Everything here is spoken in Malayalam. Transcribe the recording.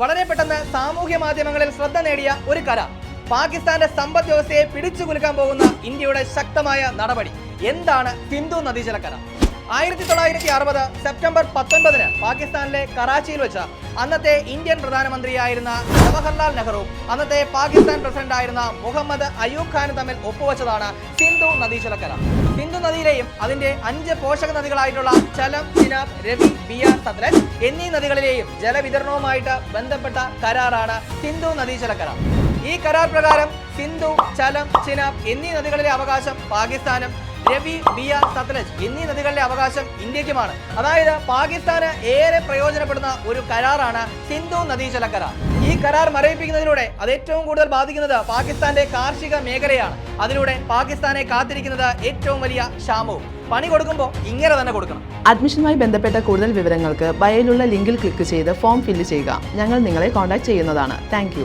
വളരെ പെട്ടെന്ന് സാമൂഹ്യ മാധ്യമങ്ങളിൽ ശ്രദ്ധ നേടിയ ഒരു കല പാകിസ്ഥാന്റെ സമ്പദ് വ്യവസ്ഥയെ പിടിച്ചു കുലുക്കാൻ പോകുന്ന ഇന്ത്യയുടെ ശക്തമായ നടപടി. എന്താണ് സിന്ധു നദീജല കരാർ ആയിരത്തി തൊള്ളായിരത്തി അറുപത് സെപ്റ്റംബർ പത്തൊൻപതിന് പാകിസ്ഥാനിലെ കറാച്ചിയിൽ വെച്ച് അന്നത്തെ ഇന്ത്യൻ പ്രധാനമന്ത്രിയായിരുന്ന ജവഹർലാൽ നെഹ്റു അന്നത്തെ പാകിസ്ഥാൻ പ്രസിഡന്റായിരുന്ന മുഹമ്മദ് അയൂബ് ഖാൻ തമ്മിൽ ഒപ്പുവെച്ചതാണ് സിന്ധു നദീജല കരാർ സിന്ധു നദിയിലെയും അതിന്റെ അഞ്ച് പോഷക നദികളായിട്ടുള്ള ചലം ചിനാബ് രവി ബിയ സത്ലജ് എന്നീ നദികളിലെയും ജലവിതരണവുമായിട്ട് ബന്ധപ്പെട്ട കരാറാണ് സിന്ധു നദീജല കരാർ ഈ കരാർ പ്രകാരം സിന്ധു ചലം ചിനാബ് എന്നീ നദികളിലെ അവകാശം പാകിസ്ഥാനും രവി ബിയ സത്ലജ് എന്നീ നദികളിലെ അവകാശം ഇന്ത്യക്കുമാണ് അതായത് പാകിസ്ഥാന് ഏറെ പ്രയോജനപ്പെടുന്ന ഒരു കരാറാണ് സിന്ധു നദീജല കരാർ ഈ കരാർ മരവിപ്പിക്കുന്നതിലൂടെ അത് ഏറ്റവും കൂടുതൽ ബാധിക്കുന്നത് പാകിസ്ഥാന്റെ കാർഷിക മേഖലയാണ്. അതിലൂടെ പാകിസ്ഥാനെ കാത്തിരിക്കുന്നത് ഏറ്റവും വലിയ ക്ഷാമവും. പണി കൊടുക്കുമ്പോൾ ഇങ്ങനെ തന്നെ കൊടുക്കണം. അഡ്മിഷനുമായി ബന്ധപ്പെട്ട കൂടുതൽ വിവരങ്ങൾക്ക് ബയോയിലുള്ള ലിങ്കിൽ ക്ലിക്ക് ചെയ്ത് ഫോം ഫില്ല് ചെയ്യുക. ഞങ്ങൾ നിങ്ങളെ കോൺടാക്ട് ചെയ്യുന്നതാണ്. താങ്ക്